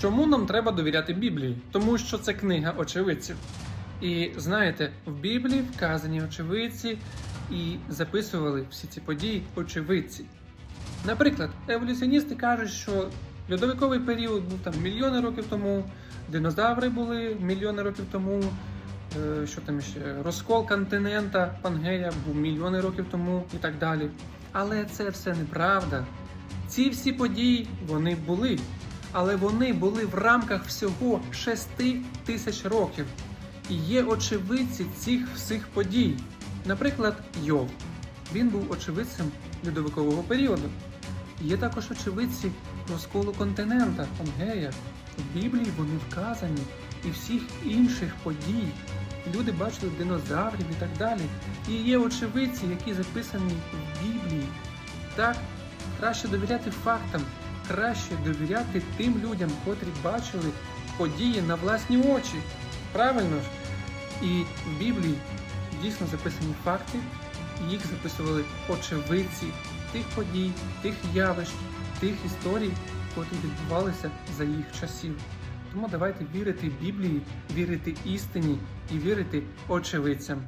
Чому нам треба довіряти Біблії? Тому що це книга очевидців. І знаєте, в Біблії вказані очевидці і записували всі ці події очевидці. Наприклад, еволюціоністи кажуть, що льодовиковий період був там мільйони років тому, динозаври були мільйони років тому, е, що там ще розкол континента Пангея був мільйони років тому і так далі. Але це все неправда. Ці всі події вони були, але вони були в рамках всього 6 тисяч років. І є очевидці цих всіх подій. Наприклад, Йов. Він був очевидцем льодовикового періоду. Є також очевидці розколу континента Пангея. В Біблії вони вказані і всіх інших подій. Люди бачили динозаврів і так далі. І є очевидці, які записані в Біблії. Так, краще довіряти фактам, краще довіряти тим людям, котрі бачили події на власні очі. Правильно ж? І в Біблії дійсно записані факти, їх записували очевидці тих подій, тих явищ, тих історій, котрі відбувалися за їх часів. Тому давайте вірити Біблії, вірити істині і вірити очевидцям.